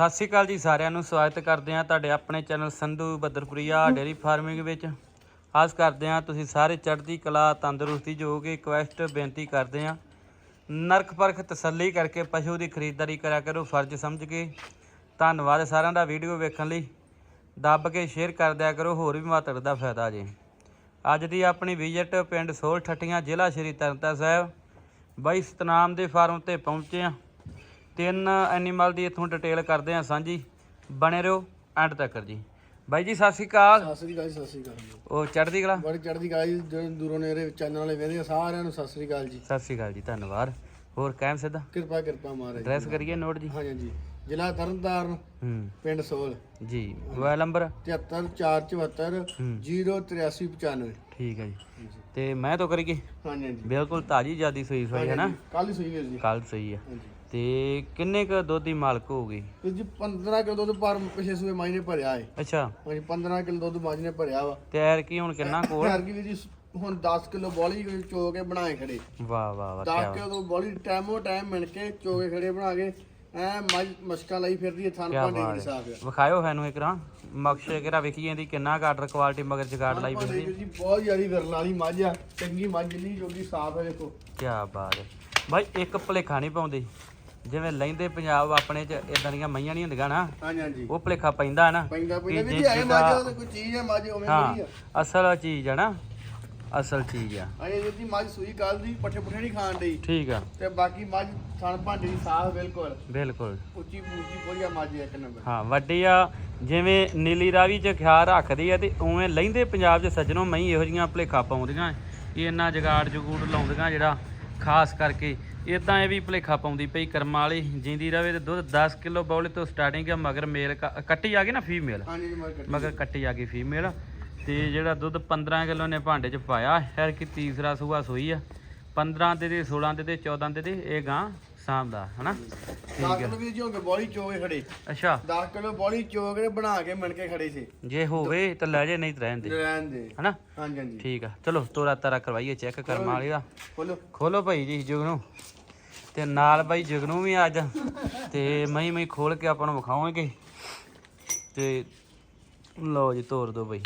ਸਤਿ ਸ਼੍ਰੀ ਅਕਾਲ ਜੀ ਸਾਰਿਆਂ ਨੂੰ, ਸਵਾਗਤ ਕਰਦੇ ਹਾਂ ਤੁਹਾਡੇ ਆਪਣੇ channel Sandhu Badarpuria dairy farming ਵਿੱਚ। ਆਸ ਕਰਦੇ ਹਾਂ ਤੁਸੀਂ ਸਾਰੇ ਚੜ੍ਹਦੀ ਕਲਾ, ਤੰਦਰੁਸਤੀ, ਜੋ ਕਿ ਰਿਕਵੈਸਟ, ਬੇਨਤੀ ਕਰਦੇ ਹਾਂ। ਨਰਕ ਪਰਖ ਤਸੱਲੀ ਕਰਕੇ ਪਸ਼ੂ ਦੀ ਖਰੀਦਦਾਰੀ ਕਰਿਆ ਕਰੋ, ਫਰਜ਼ ਸਮਝ ਕੇ। ਧੰਨਵਾਦ ਸਾਰਿਆਂ ਦਾ ਵੀਡੀਓ ਵੇਖਣ ਲਈ। ਦੱਬ ਕੇ ਸ਼ੇਅਰ ਕਰ ਦਿਆ ਕਰੋ, ਹੋਰ ਵੀ ਮਾਤੜ ਦਾ ਫਾਇਦਾ ਜੇ। ਅੱਜ ਦੀ ਆਪਣੀ ਵਿਜ਼ਿਟ ਪਿੰਡ ਸੋਲ ਠੱਟੀਆਂ ਜ਼ਿਲ੍ਹਾ ਸ਼੍ਰੀ ਤਰਨਤਾਰਨ ਸਾਹਿਬ। ਬਾਈ ਸਤਨਾਮ ਦੇ ਫਾਰਮ ਤੇ ਪਹੁੰਚੇ ਆ ਤਿੰਨ ਐਨੀਮਲ ਦੀ ਇਥੋਂ ਡਿਟੇਲ ਕਰਦੇ ਆ ਸਾਂਝੀ। ਬਣੇ ਰਹੋ ਐਂਡ ਤੱਕ ਜੀ। ਬਾਈ ਜੀ ਸਤਿ ਸ਼੍ਰੀ ਅਕਾਲ। ਸਤਿ ਸ੍ਰੀ ਅਕਾਲ ਜੀ, ਸਤਿ ਸ੍ਰੀ ਅਕਾਲ ਜੀ। ਉਹ ਚੜ੍ਹਦੀ ਕਲਾ? ਬੜੀ ਚੜ੍ਹਦੀ ਕਲਾ ਜੀ ਜਿਹੜੇ ਦੂਰੋਂ ਨੇੜੇ ਚੈਨਲ ਵਾਲੇ ਵੇਖਦੇ ਆ ਸਾਰਿਆਂ ਨੂੰ ਸਤਿ ਸ੍ਰੀ ਅਕਾਲ ਜੀ। ਸਤਿ ਸ਼੍ਰੀ ਅਕਾਲ ਜੀ ਧੰਨਵਾਦ। ਹੋਰ ਕਾਇਮ ਸਿੱਧਾ? ਕਿਰਪਾ ਕਿਰਪਾ ਮਹਾਰਾਜ ਐਡਰੈਸ ਕਰੀਏ ਨੋਟ ਜੀ। ਹਾਂਜੀ ਹਾਂਜੀ। ਜ਼ਿਲ੍ਹਾ ਤਰਨਤਾਰਨ ਹੂੰ। ਪਿੰਡ ਸੋਲ। ਜੀ ਮੋਬਾਈਲ ਨੰਬਰ? 73474 ਹੂੰ। 08395 ਠੀਕ ਹੈ ਜੀ। ਤੇ ਮੈਂ ਤੋਂ ਕਰੀਏ? ਹਾਂਜੀ ਹਾਂਜੀ। ਬਿਲਕੁਲ ਤਾਜੀ ਜਿਆਦੀ ਸੂਈ ਸੋਈ ਹੈ ਨਾ? ਕੱਲ ਹੀ ਸੂਈ ਵੀਰ ਜੀ। ਕੱਲ ਸਹੀ ਹੈ। ਹਾਂਜੀ। ਤੇ ਕਿੰਨੇ ਕ ਦੁੱਧ ਦੀ ਮਾਲਕ ਹੋਊਗੀ? ਵੀਰ ਜੀ 15 ਕਿਲੋ ਦੁੱਧ ਪਰ ਪਿਛੇ ਸੂਏ ਮਾਈ ਨੇ ਭਰਿਆ ਹੈ ਅੱਛਾ। ਹਾਂਜੀ 15 ਕਿਲੋ ਦੁੱਧ ਮਾਈ ਨੇ ਭਰਿਆ ਵਾ। ਤੇ ਐਰ ਕੀ ਹੁਣ ਕਿੰਨਾ ਕੋਲ ਹਰ ਕੀ ਜੀ ਹੁਣ 10 ਕਿਲੋ ਬੋਲੀ ਚੋ ਕੇ ਬਣਾਏ ਖੜੇ। ਵਾਹ ਵਾਹ ਵਾਹ 10 ਕਿਆ ਕਿਲੋ ਤੋਂ ਬੋਲੀ ਟਾਈਮੋ ਟਾਈਮ ਮਿਣ ਕੇ ਚੋ ਕੇ ਖੜੇ ਬਣਾ ਕੇ ਐ ਮਸ਼ਕਾਂ ਲਈ ਫਿਰਦੀ ਹੈ ਥਣ ਬਾਤ ਦੀ ਹੈ। ਸਾਫ਼ ਆ। ਵਿਖਾਇਓ ਹੈ ਨੂੰ ਇੱਕ ਰਾਂ ਮਕਸ਼ੇ ਕਿਰਾ ਵੇਖੀ ਜਾਂਦੀ ਕਿੰਨਾ ਆਰਡਰ ਕੁਆਲਿਟੀ ਮਗਰ ਜਗਾੜ ਲਾਈ ਵੀਰ ਜੀ ਬਹੁਤ ਜ਼ਿਆਦੀ ਵਿਰਲ ਵਾਲੀ ਮੱਝ ਆ। ਚੰਗੀ ਮੱਝ ਨਹੀਂ ਜੋਗੀ ਸਾਫ਼ ਹੈ ਦੇਖੋ। ਕੀ ਬਾਤ ਹੈ ਬਾਈ ਇੱਕ ਭਲੇਖਾ ਨਹੀਂ ਪਾਉਂਦੇ। ਜਿਵੇਂ ਲੈਂਦੇ ਪੰਜਾਬ ਆਪਣੇ ਚ ਇਦਾਂ ਦੀਆਂ ਮਈਆਂ ਨਹੀਂ ਹੁੰਦੀਆਂ ਨਾ ਹਾਂਜੀ ਹਾਂਜੀ। ਉਹ ਭਲੇਖਾ ਪੈਂਦਾ ਹੈ ਨਾ। ਪੈਂਦਾ ਪੈਂਦਾ ਵੀ ਜੀ ਆਏ ਜਿੱਦਾਂ- ਮੱਝ ਕੋਈ ਚੀਜ਼ ਹੈ ਮੱਝ ਉਵੇਂ ਨਹੀਂ ਆ। ਅਸਲ ਚੀਜ਼ ਹੈ ਨਾ ਅਸਲ ਚੀਜ਼ ਆ। ਅਜੇ ਜੀ ਮੱਝ ਸੂਈ ਕੱਲ ਦੀ ਪੱਠੇ ਪੁੱਠੇ ਨਹੀਂ ਖਾਣ ਡਈ। ਠੀਕ ਆ। ਤੇ ਬਾਕੀ ਮੱਝ ਥਣ ਭਾਂਡੇ ਦੀ ਸਾਫ਼ ਬਿਲਕੁਲ। ਬਿਲਕੁਲ। ਉੱਚੀ ਉੱਚੀ ਵਧੀਆ ਮੱਝ ਇੱਕ ਨੰਬਰ। ਹਾਂ ਵੱਡੀ ਆ ਜਿਵੇਂ ਨੀਲੀ ਰਾਵੀ ਚ ਖਿਆਲ ਰੱਖਦੀ ਆ ਤੇ ਉਵੇਂ ਲੈਂਦੇ ਪੰਜਾਬ ਚ ਸੱਜਣੋਂ ਮਈ ਇਹੋ ਜੀਆਂ ਭਲੇਖਾ ਪਾਉਂਦੀਆਂ ਇਹ ਇੰਨਾ ਜਗਾੜ ਜਗੂੜ ਲਾਉਂਦੀਆਂ ਜਿਹੜਾ ਖਾਸ ਕਰਕੇ ਇਦਾਂ ਇਹ ਵੀ ਭਲੇਖਾ ਪਾਉਂਦੀ ਪਈ ਕਰਮਾਂ ਵਾਲੀ ਜਿੰਦੀ ਰਵੇ ਤੇ ਦੁੱਧ 10 ਕਿਲੋ ਬੌਲੇ ਤੋਂ ਸਟਾਰਟਿੰਗ ਆ ਮਗਰ ਮੇਲ ਕੱਟੀ ਆ ਗਈ ਨਾ ਫੀਮੇਲ ਹਾਂਜੀ ਮਗਰ ਕੱਟੀ ਆ ਗਈ। ਫੀਮੇਲ ਤੇ ਜਿਹੜਾ ਦੁੱਧ 15 ਕਿਲੋ ਨੇ ਭਾਂਡੇ 'ਚ ਪਾਇਆ ਹੈ ਕਿ ਤੀਸਰਾ ਸੂਆ ਸੋਈ ਆ। 15 ਦੇ ਦੇ 16 ਦੇ ਦੇ 14 ਦੇ ਦੇ ਇਹ ਗਾਂ ਸ਼ਾਮ ਦਾ ਹਨਾ? 10 ਕਿਲੋ ਵੀ ਹੋ ਬੋਲੀ ਚੋ ਕੇ ਖੜੇ। ਅੱਛਾ। 10 ਕਿਲੋ ਬੋਲੀ ਚੋ ਕੇ ਬਣਾ ਕੇ ਮਿਣ ਕੇ ਖੜੇ ਸੀ। ਜੇ ਹੋਵੇ ਤਾਂ ਲੈ ਜੇ ਨਹੀਂ ਤਾਂ ਰਹਿਣ ਦੇ। ਰਹਿਣ ਦੇ। ਹਨਾ? ਹਾਂਜੀ ਹਾਂਜੀ। ਠੀਕ ਆ। ਚਲੋ ਤੋਰਾ ਤਾਰਾ ਕਰਵਾਈਏ ਚੈੱਕ ਕਰਮ ਵਾਲੀ ਦਾ। ਬੋਲੋ। ਖੋਲੋ ਭਾਈ ਜੀ ਜੁਗਨੂ। ਤੇ ਨਾਲ ਬਾਈ ਜੁਗਨੂ ਵੀ ਅੱਜ ਤੇ ਮਈ ਮਈ ਖੋਲ ਕੇ ਆਪਾਂ ਨੂੰ ਵਿਖਾਵਾਂਗੇ। ਤੇ ਲਓ ਜੀ ਤੋਰ ਦੋ ਬਾਈ।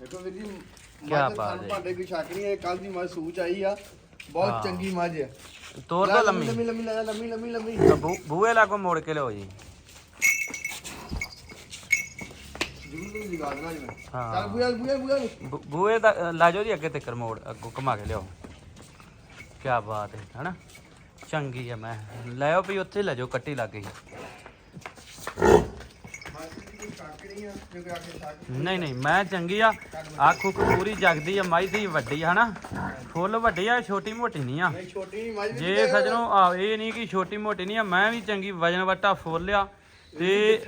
ਦੇਖੋ ਵੀਰ ਜੀ ਕਿਆ ਬਾਤ ਹੈ। ਭਾਂਡੇ ਕੋਈ ਸ਼ੱਕ ਨਹੀਂ ਹੈ ਕੱਲ ਦੀ ਮੱਝ ਸੂਚ ਆਈ ਆ। ਬਹੁਤ ਚੰਗੀ ਮੱਝ ਹੈ। ਤੋਰ ਦੋ ਲੰਮੀ। ਲੰਮੀ ਲੰਮੀ ਲੈ ਲੰਮੀ ਲੰਮੀ ਲੰਮੀ। ਤਾਂ ਬੂ- ਬੂਹੇ ਲਾਗੋ ਮੋੜ ਕੇ ਲਿਓ ਜੀ। ਜ਼ਰੂਰ ਨੂੰ ਜਗਾ ਦੇਣਾ ਜੀ ਮੈਂ। ਹਾਂ। ਚੱਲ ਬੁਆ ਬੁਆ ਬੁਆ ਬੂ- ਬੂਹੇ ਦਾ ਅ, ਲਾ ਜਾਓ ਜੀ ਅੱਗੇ ਤੱਕ ਮੋੜ ਅੱਗੋਂ ਘੁਮਾ ਕੇ ਲਿਓ ਕੀ ਬਾਤ ਹੈ ਹਨਾ? ਚੰਗੀ ਆ ਮੈਂ। ਲੈ ਆਓ ਵੀ ਉੱਥੇ ਲੈ ਜਾਓ ਕੱਟੀ ਲੱਗ ਗਈ ਨਹੀਂ ਨਹੀਂ ਮੈਂ ਚੰਗੀ ਆ। ਆਖੂ ਪੂਰੀ ਜਗਦੀ ਆ ਮਾਈ ਦੀ ਵੱਡੀ ਆ ਹਨਾ? ਫੁੱਲ ਵੱਡੀ ਆ ਛੋਟੀ ਮੋਟੀ ਨਹੀਂ ਆ। ਜੇ ਸਜਣੋ ਆ ਇਹ ਨਹੀਂ ਕਿ ਛੋਟੀ ਮੋਟੀ ਨਹੀਂ ਆ ਮੈਂ ਵੀ ਚੰਗੀ ਵਜਨ ਵਟਾ ਫੁੱਲ ਆ। ਤੇ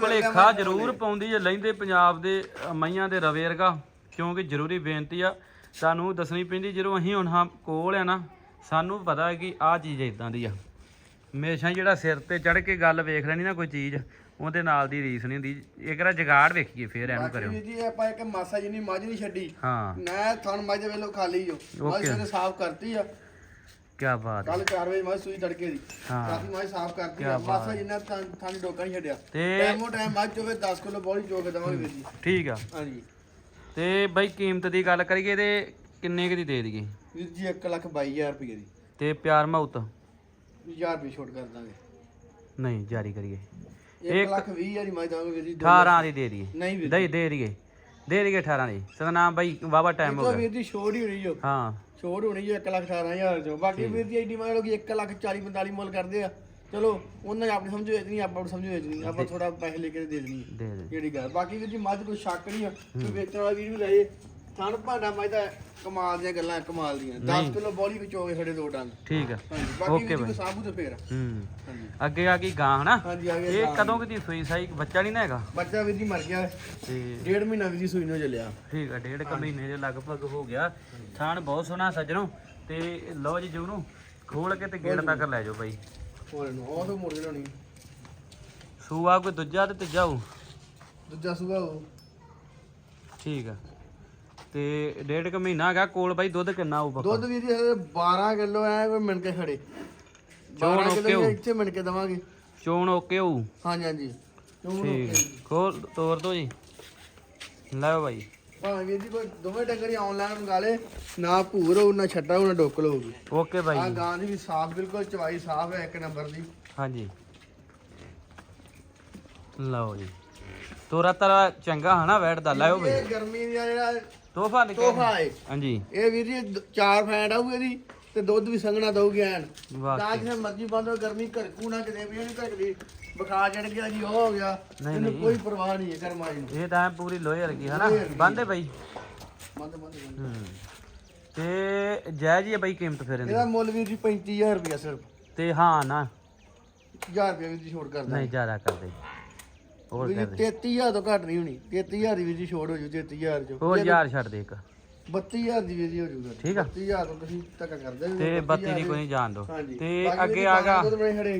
ਭਲੇਖਾ ਜ਼ਰੂਰ ਪਾਉਂਦੀ ਜੇ ਲੈਂਦੇ ਪੰਜਾਬ ਦੇ ਮਈਆਂ ਦੇ ਰਵੇ ਵਰਗਾ ਕਿਉਂਕਿ ਜ਼ਰੂਰੀ ਬੇਨਤੀ ਆ। ਸਾਨੂੰ ਦੱਸਣੀ ਪੈਂਦੀ ਜਦੋਂ ਅਸੀਂ ਹੁਣ ਹਾਂ ਕੋਲ ਆ ਨਾ ਸਾਨੂੰ ਪਤਾ ਹੈ ਕਿ ਆਹ ਚੀਜ਼ ਇਦਾਂ ਦੀ ਆ। ਹਮੇਸ਼ਾ ਜਿਹੜਾ ਸਿਰ ਤੇ ਚੜ ਕੇ ਗੱਲ ਵੇਖ ਲੈਣੀ ਨਾ ਕੋਈ ਚੀਜ਼ ਉਹਦੇ ਨਾਲ ਦੀ ਰੀਸ ਨਹੀਂ ਹੁੰਦੀ। ਇਕਰਾ ਜਗਾੜ ਵੇਖੀਏ ਫੇਰ ਐਨੂੰ ਕਰਿਓ। ਬਾਕੀ ਜੀ ਆਪਾਂ ਇੱਕ ਮਾਸਾ ਜਿੰਨੀ ਮੱਝ ਨਹੀਂ ਛੱਡੀ ਹਾਂ। ਨਾ ਥਣ ਮੱਝ ਵੇਲੋ ਖਾਲੀ ਜੋ ਮੱਝ Okay. ਸਾਫ਼ ਕਰਤੀ ਆ। ਕੀ ਬਾਤ ਹੈ। ਕੱਲ 4 ਵਜੇ ਮੱਝ ਸੂਈ ਤੜਕੇ ਦੀ। ਹਾਂ। ਕਾਫੀ ਮੱਝ ਸਾਫ਼ ਕਰਤੀ ਕਿਆ ਆ ਬਾਤ ਮਾਸਾ ਜਿੰਨਾ ਥਣ ਥਣ ਡੋਕਾ ਨਹੀਂ ਛੱਡਿਆ। ਤੇ ਟਾਈਮੋ ਟਾਈਮ ਮੱਝ ਚੋਵੇ 10 ਕਿਲੋ ਬੋਲੀ ਚੋ ਕੇ ਦਵਾਂਗੇ ਵੀਰ ਜੀ। ਠੀਕ ਆ। ਹਾਂਜੀ। ਤੇ ਬਈ ਕੀਮਤ ਦੀ ਗੱਲ ਕਰੀਏ ਤੇ ਕਿੰਨੇ ਕੁ ਦੀ ਦੇ ਦਈਏ? ਵੀਰ ਜੀ 1 ਲੱਖ 22000 ਰੁਪਏ ਦੀ। ਤੇ ਪਿਆਰ ਮੌਤ 1000 ਰੁਪਏ ਛੋਟ ਕਰ ਦਾਂਗੇ। ਨਹੀਂ ਜਾਰੀ ਕਰੀਏ। 1 ਲੱਖ 20000 ਦੀ ਮੱਝ ਦਵਾਂਗੇ ਵੀਰ ਜੀ 18 ਦੀ ਦੇ ਦਈਏ। ਨਹੀਂ ਵੀਰ ਦੇ ਦੇ ਦਈਏ। ਦੇ ਦਈਏ 18 ਦੀ। ਸਤਨਾਮ ਬਾਈ ਵਾਵਾ ਟਾਈਮ ਹੋ ਜੀ ਗਿਆ। ਵੀਰ ਜੀ ਛੋੜ ਹੀ ਹੋਣੀ ਜੋ। ਹਾਂ। ਛੋੜ ਹੋਣੀ ਜੋ 1 ਲੱਖ 18000 ਚੋਂ। ਬਾਕੀ ਵੀਰ ਜੀ ਐਡੀ ਮਾਰ ਲੋਕੀ 1 ਲੱਖ 40 45 ਮੁੱਲ ਕਰਦੇ ਆ। ਚਲੋ ਉਹਨਾਂ ਨੇ ਆਪਣੀ ਸਮਝੋ ਇਤਨੀ ਆਪਾਂ ਨੂੰ ਸਮਝੋ ਇਤਨੀ। ਆਪਾਂ ਥੋੜਾ ਪੈਸੇ ਲੈ ਕੇ ਦੇ ਦੇਣੀ ਜਿਹੜੀ ਗੱਲ। ਬਾਕੀ ਵੀਰ ਜੀ ਮੱਝ ਕੋਈ ਸ਼ੱਕ ਨਹੀਂ ਆ। ਕੋਈ ਵੇਚਣ ਵਾਲਾ ਵੀਰ ਵੀ ਲਏ ਥਣ ਭਾਂਡਾ ਦਾ ਕਮਾਲ ਦੀਆਂ ਗੱਲਾਂ ਕਮਾਲ ਦੀਆਂ। 10 ਕਿਲੋ ਬੋਲੀ ਵਿੱਚ ਹੋਵੇ ਸਾਡੇ ਦੋ ਡੰਗ। ਠੀਕ ਆ। ਹਾਂਜੀ ਬਾਕੀ ਜੀ ਬਾਈ। ਸਾਬੂ ਤੇ ਫੇਰ ਹੂੰ। ਹਾਂਜੀ। ਅੱਗੇ ਆ ਗਈ ਗਾਂ ਹਨਾ? ਹਾਂਜੀ ਆ ਗਿਆ ਇਹ ਕਦੋਂ ਕਿਦੀ ਸੂਈ? ਸਾਈ ਬੱਚਾ ਨਹੀਂ ਨਾ ਹੈਗਾ? ਬੱਚਾ ਵੀਰ ਜੀ ਮਰ ਗਿਆ। ਤੇ ਡੇਢ ਮਹੀਨਾ ਵੀਰ ਜੀ ਸੂਈ ਨੂੰ ਚੱਲਿਆ ਠੀਕ ਆ ਡੇਢ ਕੁ ਮਹੀਨੇ ਦੇ ਲਗਭਗ ਹੋ ਗਿਆ। ਥਾਣ ਬਹੁਤ ਸੋਹਣਾ ਸੱਜਣੋ। ਤੇ ਲਓ ਜੀ ਜੁਗਨੂੰ ਖੋਲ ਕੇ ਤੇ ਗੇੜ ਤੱਕ ਲੈ ਜਾਓ ਬਾਈ। ਹੋਰ ਨੂੰ ਉਹ ਤੋਂ ਮੁੜ ਜਣੀ ਸੂਆ ਕੋਈ ਦੂਜਾ ਤੇ ਤੀਜਾ ਹੋਊ? ਦੂਜਾ ਸੂਆ ਉਹ ਠੀਕ ਆ। ਤੇ ਡੇਢ ਕੁ ਮਹੀਨਾ ਹੈਗਾ ਕੋਲ ਬਾਈ ਦੁੱਧ ਕਿੰਨਾ ਪੱਕਾ ਦੁੱਧ ਵੀਰ ਜੀ ਹਲੇ 12 ਕਿਲੋ ਐ ਕੋਈ ਮਿਣ ਕੇ ਖੜੇ। ਚੋਣ 12 okay ਕਿਲੋ। ਇੱਥੇ ਮਿਣ ਕੇ ਦਵਾਂਗੇ। ਚੋਣ ਓਕੇ ਹੋਊ? ਹਾਂਜੀ ਹਾਂਜੀ। ਚੋਣ ਓਕੇ। ਖੋਲ ਤੋਰ ਦੋ ਜੀ। ਲਓ ਬਾਈ। ਭਾਵੇਂ ਵੀਰ ਜੀ ਕੋਈ ਦੋਵੇਂ ਡੰਗਰ ਹੀ ਆਨਲਾਈਨ ਮੰਗਾ ਲੇ ਨਾ ਭੂਰ ਹੋਊ ਨਾ ਛੱਟਾ ਹੋਊ ਨਾ ਡੋਕਲ ਹੋਊਗੀ। ਓਕੇ ਆ ਬਾਈ ਗਾਂ ਦੀ ਵੀ ਸਾਫ਼ ਬਿਲਕੁਲ ਚਵਾਈ ਸਾਫ਼ ਹੈ ਇੱਕ ਨੰਬਰ ਦੀ। ਹਾਂਜੀ। ਲਓ ਜੀ। ਤੋਰਾ ਤਰਾ ਚੰਗਾ ਹਨਾ ਵੈਟ ਦਾ ਲਾਓ ਬਈ। ਇਹ ਗਰਮੀ ਦਾ ਜਿਹੜਾ ਤੋਹਫਾ ਨਿਕਲਿਆ। ਤੋਹਫਾ ਹੈ। ਹਾਂਜੀ। ਇਹ ਵੀਰ ਜੀ ਦ- ਚਾਰ ਫੈਂਡ ਆਊ ਇਹਦੀ ਤੇ ਦੁੱਧ ਵੀ ਸੰਘਣਾ ਦਊਗੀ ਐਨ। ਵਾਹ ਤਾਂ ਕਿਸੇ ਮਰਜ਼ੀ ਬੰਦ ਹੋ ਗਰਮੀ ਘੜਕੂ ਨਾ ਕਿਤੇ ਵੀ ਨਹੀਂ ਘੜਦੀ ਬੁਖਾਰ ਚੜ ਗਿਆ ਜੀ ਉਹ ਹੋ ਗਿਆ। ਨਹੀਂ, ਇਹਨੂੰ ਨਹੀਂ। ਕੋਈ ਪਰਵਾਹ ਨਹੀਂ ਹੈ ਗਰਮਾਈ ਨੂੰ। ਇਹ ਤਾਂ ਐਂ ਪੂਰੀ ਲੋਹੇ ਵਰਗੀ ਹਨਾ? ਲੋਹੇ ਵਰਗੀ। ਬੰਦੇ ਬਈ। ਬੰਦ ਬੰਦ ਬੰਦ। ਹੂੰ। ਤੇ ਜਾਇਜ਼ ਹੀ ਆ ਬਈ ਕੀਮਤ ਫਿਰ ਇਹਦੀ। ਇਹਦਾ ਮੁੱਲ ਵੀਰ ਜੀ 35000 ਰੁਪਇਆ ਸਿਰਫ। ਤੇ ਹਾਂ ਨਾ। 1000 ਰੁਪਇਆ ਵੀਰ ਜੀ ਛੋੜ ਕਰਦਾ। ਨਹੀਂ ਜ਼ਿਆਦਾ ਕਰਦੇ। ਹੋਰ ਵੀਰ ਕਰਦੇ ਜੀ 33000 ਤੋਂ ਘੱਟ ਨਹੀਂ ਹੋਣੀ 33000 ਦੀ ਵੀਰ ਜੀ ਛੋੜ ਹੋ ਜੂ 33000 ਚੋਂ। ਹੋਰ ਯਾਰ ਛੱਡ ਦੇ ਇੱਕ। 32000 ਦੀ ਵੀਰ ਜੀ ਹੋ ਜੂਗਾ ਠੀਕ ਆ। 32000 ਤੋਂ ਤੁਸੀਂ ਧੱਕਾ ਕਰਦੇ ਹੋ ਤੇ 32 ਦੀ ਕੋਈ ਨਹੀਂ ਜਾਣ ਦੋ। ਤੇ ਅੱਗੇ ਆ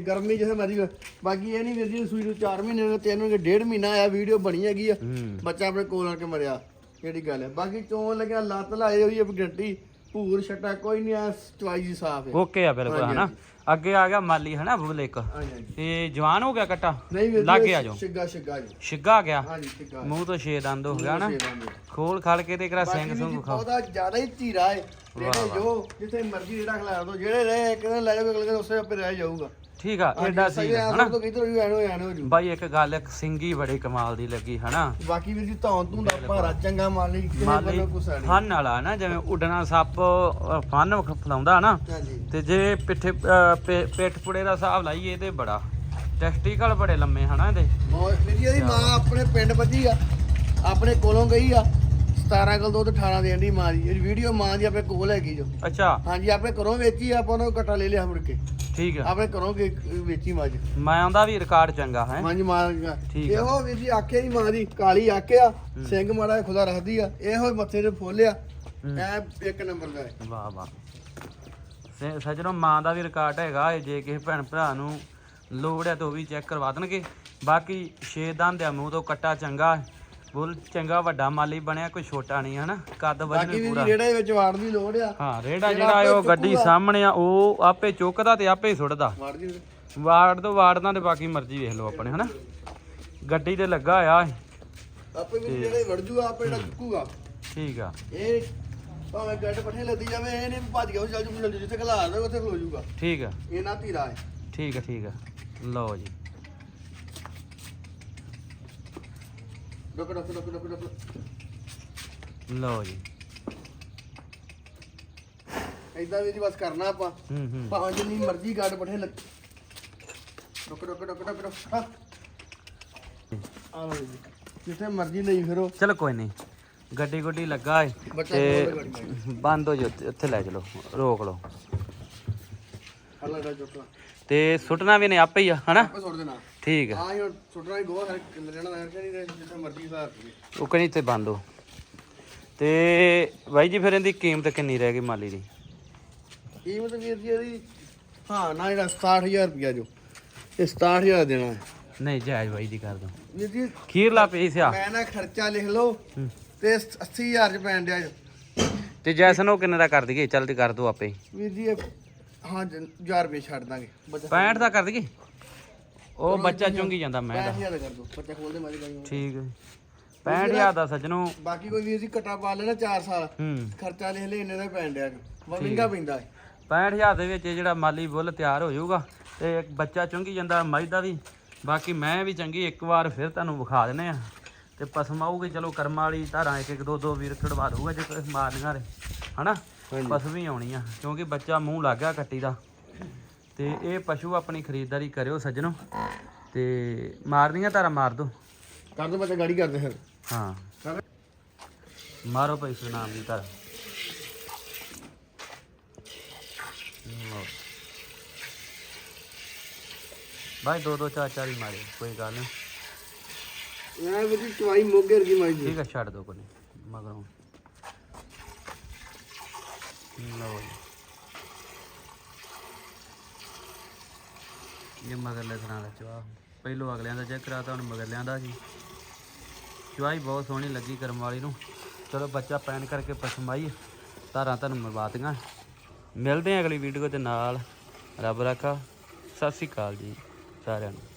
ਗਰਮੀ ਜਿਵੇਂ ਹੋਵੇ। ਬਾਕੀ ਇਹ ਨਹੀਂ ਵੀਰ ਜੀ ਸੂਈ ਨੂੰ 4 ਮਹੀਨੇ ਗਏ ਤਿੰਨ ਗਏ ਡੇਢ ਮਹੀਨਾ ਆਇਆ ਵੀਡੀਓ ਬਣੀ ਹੈਗੀ ਆ। ਬੱਚਾ ਆਪਣੇ ਕੋਲ ਆ ਕੇ ਮਰਿਆ ਕਿਹੜੀ ਗੱਲ ਹੈ। ਬਾਕੀ ਚੋਣ ਲੱਗਿਆ ਲੱਤ ਲਾਏ ਹੋਈ ਹੈ ਗਰੰਟੀ। ਭੂਰ ਛੱਟਾ ਕੋਈ ਨਹੀਂ ਆ ਚਵਾਈ ਜੀ ਸਾਫ਼ ਹੈ। ਓਕੇ ਆ ਬਿਲਕੁਲ ਹਾਂਜੀ, ਹਨਾ? ਅੱਗੇ ਆ ਗਿਆ ਮਾਲੀ ਹਨਾ ਬੁੱਲ ਇੱਕ। ਹਾਂਜੀ ਹਾਂਜੀ। ਤੇ ਜਵਾਨ ਹੋ ਗਿਆ ਕੱਟਾ? ਨਹੀਂ ਵੀਰ ਲਾਗੇ ਜੀ ਆ ਜਾਓ। ਛਿੱਗਾ ਛਿੱਗਾ ਜੀ। ਛਿੱਗਾ ਆ ਗਿਆ? ਹਾਂਜੀ ਛਿੱਗਾ ਮੂੰਹ ਤੋਂ ਛੇ ਦੰਦ ਹੋ ਗਿਆ ਨਾ ਛੇ ਦੰਦ। ਖੋਲ ਖਲ ਕੇ ਤੇ ਕਰਾ ਸਿੰਘ ਜੀ ਸੁੰਗ ਖਾ ਬਹੁਤਾ ਜ਼ਿਆਦਾ ਹੀ ਧੀਰਾ ਹੈ ਵਾਹ, ਜਿਹੜੇ ਵਾਹ। ਜੋ ਜਿੱਥੇ ਮਰਜ਼ੀ ਜਿਹੜਾ ਖਿਲਾ ਦੋ ਜਿਹੜੇ ਰਹੇ ਇੱਕ ਦਿਨ ਲੈ ਜਾਓਗੇ ਅਗਲੇ ਦਿਨ ਉਸੇ ਆਪੇ ਰਹਿ ਜਾਊਗਾ। ਠੀਕ ਆ ਐਡਾ ਸੀ ਹਨਾ? ਤੋਂ ਕਿਧਰ ਵੀ ਐਨੋ ਐਨੋ ਹੋ ਜੂ। ਬਾਈ ਇੱਕ ਗੱਲ ਇੱਕ ਸਿੰਗੀ ਬੜੀ ਕਮਾਲ ਦੀ ਲੱਗੀ ਹਨਾ? ਬਾਕੀ ਵੀਰ ਜੀ ਧੌਣ ਤੂੰ ਦਾ ਭਾਰਾ ਚੰਗਾ ਮਾਲੀ ਕਿਸੇ ਮਾਲੀ ਵੱਲੋਂ ਨਹੀਂ। ਫਨ ਵਾਲਾ ਨਾ ਜਿਵੇਂ ਉੱਡਣਾ ਸੱਪ ਫਨ ਫਲਾਉਂਦਾ ਨਾ ਤੇ ਜੇ ਪਿੱਠੇ ਅ, ਪੇ- ਪਿੱਠ ਪੁੜੇ ਦਾ ਹਿਸਾਬ ਲਾਈਏ ਤੇ ਬੜਾ। ਟੈਸਟੀਕਲ ਬੜੇ ਲੰਮੇ ਹਨਾ ਇਹਦੇ? ਬਹੁਤ ਵੀਰ ਜੀ ਮਾਂ ਆਪਣੇ ਪਿੰਡ ਬੱਜੀ ਆ ਆਪਣੇ ਕੋਲੋਂ ਗਈ ਆ। 17 ਕਿਲੋ ਦੁੱਧ 18 ਦੇਣ ਦੀ ਮਾਂ ਦੀ। ਇਹ ਵੀਡੀਓ ਮਾਂ ਦੀ ਆਪਣੇ ਕੋਲ ਹੈਗੀ ਜੋ। ਅੱਛਾ। ਹਾਂਜੀ ਆਪਣੇ ਘਰੋਂ ਵੇਚੀ ਆ, ਆਪਾਂ ਉਹਨੂੰ ਕਟਾ ਲੈ ਲਿਆ ਮੁੜ ਕੇ। ਠੀਕ ਆ। ਆਪਣੇ ਘਰੋਂ ਗੇ- ਵੇਚੀ ਮੱਝ ਮੈਂ ਆਉਂਦਾ ਵੀ ਰਿਕਾਰਡ ਚੰਗਾ ਹੈ? ਹਾਂਜੀ ਮਾਂ ਠੀਕ ਆ। ਇਹੋ ਵੀਰ ਜੀ ਆਖੇ ਦੀ ਮਾਂ ਦੀ ਕਾਲੀ ਆਖਿਆ। ਸਿੰਘ ਮਾੜਾ ਜਿਹਾ ਖੁਦਾ ਰੱਖਦੀ ਆ। ਇਹੋ ਹੀ ਮੱਥੇ ਤੇ ਫੋਲਿਆ। ਹੂੰ। ਐ ਇੱਕ ਨੰਬਰ ਦਾ ਹੈ। ਵਾਹ ਵਾਹ। ਸ- ਸੱਜਣੋ ਮਾਂ ਦਾ ਵੀ ਰਿਕਾਰਡ ਹੈਗਾ। ਇਹ ਜੇ ਕਿਸੇ ਭੈਣ ਭਰਾ ਨੂੰ ਲੋੜ ਹੈ ਤਾਂ ਉਹ ਵੀ ਚੈੱਕ ਕਰਵਾ ਦੇਣਗੇ। ਬਾਕੀ ਛੇ ਦੰਦ ਆ ਮੂੰਹ ਤੋਂ ਕੱਟਾ ਚੰਗਾ। ਹੈ। ਬੁੱਲ ਚੰਗਾ ਵੱਡਾ ਮਾਲੀ ਬਣਿਆ ਕੋਈ ਛੋਟਾ ਨਹੀਂ ਹਨਾ? ਕੱਦ ਵਜਨ ਬਾਕੀ ਵੀ ਵੀ ਪੂਰਾ। ਰੇੜਾ ਵਿੱਚ ਵਾੜ ਦੀ ਲੋੜ ਆ। ਹਾਂ ਰੇੜਾ ਜਿਹੜਾ ਉਹ ਆਪੇ ਗੱਡੀ ਚੁੱਕੂਗਾ। ਸਾਹਮਣੇ ਆ ਉਹ ਆਪੇ ਚੁੱਕਦਾ ਤੇ ਆਪੇ ਸੁੱਟਦਾ। ਵਾੜ ਦੀ ਵਾਰਡ ਤੋਂ ਵਾਰਡਾਂ ਤੇ ਬਾਕੀ ਮਰਜ਼ੀ ਵੇਖ ਲਓ ਆਪਣੇ ਹਨਾ? ਗੱਡੀ ਤੇ ਲੱਗਾ ਆ ਇਹ। ਆਪੇ ਵੀ ਜਿਹੜੇ ਵੜ ਜੂਗਾ ਆਪੇ ਜਿਹੜਾ ਚੁੱਕੂਗਾ। ਠੀਕ ਆ। ਇਹ ਭਾਵੇਂ ਗੱਡ ਪੱਠੇ ਲੱਦੀ ਜਾਵੇ ਇਹ ਨਹੀਂ ਭੱਜ ਗਿਆ ਉਹ ਚੱਲ ਜੂ ਜਿੱਥੇ ਖਲਾ ਦੇ ਉੱਥੇ ਖਲੋ ਜੂਗਾ। ਠੀਕ ਆ। ਇਹ ਨਾ ਧੀਰਾ ਹੈ। ਠੀਕ ਆ ਠੀਕ ਆ। ਲਓ ਜੀ। ਡੁੱਕ ਡੁੱਕ ਡੁੱਕ ਡੁੱਕ ਡੁੱਕ ਲਓ ਜੀ। ਏਦਾਂ ਵੀ ਜੀ ਬਸ ਕਰਨਾ ਆਪਾਂ। ਹੂੰ ਹੂੰ। ਭਾਵੇਂ ਜਿੰਨੀ ਮਰਜ਼ੀ ਗੱਡ ਪੱਠੇ ਲੱਗ ਡੁੱਕ ਡੁੱਕ ਡੁੱਕ ਡੁੱਕ ਡੁੱਕ ਹਾਂ। ਆ ਲਓ ਜੀ। ਜਿੱਥੇ ਮਰਜ਼ੀ ਲਈ ਫਿਰੋ। ਚਲੋ ਕੋਈ ਨਹੀਂ। ਗੱਡੀ ਗੁੱਡੀ ਲੱਗਾ ਏ ਬੱਚਾ ਤੇ ਗੱਡੀ ਬੰਦ ਹੋ ਜਾ ਉੱਥੇ ਲੈ ਚਲੋ ਰੋਕ ਲਓ। ਹੱਲਾ ਦਾ ਚੁੱਕਾ ਤੇ ਸੁੱਟਣਾ ਵੀ ਨੇ ਆਪੇ ਹੀ ਆ ਹਨਾ? ਆਪੇ ਸੁੱਟ ਦੇਣਾ। ਠੀਕ ਆ। ਹਾਂ ਇਹ ਸੁੱਟਣਾ ਹੀ ਗੋਹਾ ਰਹਿਣਾ ਰਹਿਣਾ ਚਾਹੀਦਾ ਜਿੱਥੇ ਮਰਜ਼ੀ ਹਿਸਾਬ ਕਰੀ ਉਹ ਕਹਿੰਦੀ ਤੇ ਬੰਦ ਹੋ। ਤੇ ਬਾਈ ਜੀ ਫਿਰ ਇਹਦੀ ਕੀਮਤ ਕਿੰਨੀ ਰਹਿ ਗਈ ਮਾਲੀ ਦੀ? ਕੀਮਤ ਵੀਰ ਜੀ ਇਹਦੀ ਹਾਂ ਨਾ ਜਿਹੜਾ 67000 ਰੁਪਿਆ ਜੋ ਇਹ 67000 ਦੇਣਾ ਹੈ। ਨਹੀਂ ਜਾਇਜ਼ ਬਾਈ ਦੀ ਕਰ ਦੋ। ਵੀਰ ਜੀ ਖੀਰਲਾ ਪੀਸ ਆ। ਮੈਂ ਨਾ ਖਰਚਾ ਲਿਖ ਲਓ ਹੂੰ। ਤੇ 80000 ਚ ਪੈਣ ਡਿਆ ਜੋ। ਤੇ ਜੈਸਨ ਉਹ ਕਿੰਨੇ ਦਾ ਕਰ ਦਈਏ? ਚੱਲ ਤੇ ਕਰ ਦੋ ਆਪੇ ਹੀ। ਵੀਰ ਜੀ ਇਹ ਹਾਂ 1000 ਰੁਪਏ ਛੱਡ ਦਾਂਗੇ। ਬੱਚਾ 65 ਦਾ ਕਰ ਦਈਏ? ਉਹ ਬੱਚਾ ਚੁੰਗੀ ਜਾਂਦਾ ਮੈਂ ਦਾ 65000 ਦਾ ਕਰ ਦੋ ਬੱਚਾ ਖੋਲ ਦੇ ਮਾਰੀ ਗਾਈ ਠੀਕ ਹੈ 65000 ਦਾ ਸੱਜਣੋ। ਬਾਕੀ ਕੋਈ ਵੀਰ ਜੀ ਕਟਾ ਪਾ ਲੈਣਾ 4 ਸਾਲ। ਹੂੰ। ਖਰਚਾ ਲਿਖ ਲੈ ਇੰਨੇ ਦਾ ਪੈਣ ਡਿਆ ਮਹਿੰਗਾ ਪੈਂਦਾ ਹੈ 65000 ਦੇ ਵਿੱਚ ਇਹ ਜਿਹੜਾ ਮਾਲੀ ਬੁੱਲ ਤਿਆਰ ਹੋ ਜਾਊਗਾ ਤੇ ਇੱਕ ਬੱਚਾ ਚੁੰਗੀ ਜਾਂਦਾ ਮੱਝ ਦਾ ਵੀ। ਬਾਕੀ ਮੈਂ ਵੀ ਚੰਗੀ ਇੱਕ ਵਾਰ ਫਿਰ ਤੁਹਾਨੂੰ ਵਿਖਾ ਦਿੰਨੇ ਆ। ਤੇ ਪਸਮ ਆਊਗੀ ਚਲੋ ਕਰਮਾਂ ਵਾਲੀ ਧਾਰਾਂ ਇੱਕ ਇੱਕ ਦੋ ਦੋ ਵੀਰ ਕਢਵਾ ਦਊਗਾ ਜੇ ਕੋਈ ਮਾਰਨੀਆਂ ਰੇ ਹਨਾ? ਪਸਮ ਹੀ ਆਉਣੀ ਆ ਕਿਉਂਕਿ ਬੱਚਾ ਮੂੰਹ ਲੱਗ ਗਿਆ ਕੱਟੀ ਦਾ। ਤੇ ਇਹ ਪਸ਼ੂ ਆਪਣੀ ਖਰੀਦਦਾਰੀ ਕਰਿਓ ਸੱਜਣੋ। ਤੇ ਮਾਰਨੀਆਂ ਧਾਰਾਂ ਮਾਰ ਦੋ। ਕਰ ਦੋ ਬੱਚਾ ਗਾੜੀ ਕਰਦੇ ਫਿਰ। ਹਾਂ। ਮਾਰੋ ਭਾਈ ਸੁਨਾਮ ਦੀ ਲਓ। ਭਾਈ ਦੋ ਦੋ ਚਾਰ ਚਾਰ ਹੀ ਮਾਰੇ ਕੋਈ ਗੱਲ ਨਹੀਂ। ਵੀਰ ਜੀ ਚਵਾਈ ਮੋਗੇ ਵਰਗੀ ਮਾਈ ਦੀ ਠੀਕ ਹੈ ਛੱਡ ਦੋ ਕੋਈ ਮਗਰੋਂ। ਲਓ ਇਹ ਮਗਰਲੇ ਥਾਂ ਦਾ ਚਵਾ ਪਹਿਲੋਂ ਅਗਲਿਆਂ ਦਾ ਚੈੱਕ ਕਰਾਤਾ ਹੁਣ ਮਗਰਲਿਆਂ ਦਾ ਜੀ ਚਵਾਈ ਬਹੁਤ ਸੋਹਣੀ ਲੱਗੀ ਕਰਮ ਵਾਲੀ ਨੂੰ। ਚਲੋ ਬੱਚਾ ਪੈਣ ਕਰਕੇ ਪਸਮਾਈ ਧਾਰਾਂ ਤੁਹਾਨੂੰ ਮਰਵਾਤੀਆਂ। ਮਿਲਦੇ ਹਾਂ ਅਗਲੀ ਵੀਡੀਓ ਦੇ ਨਾਲ। ਰੱਬ ਰਾਖਾ। ਸਤਿ ਸ਼੍ਰੀ ਅਕਾਲ ਜੀ ਸਾਰਿਆਂ ਨੂੰ।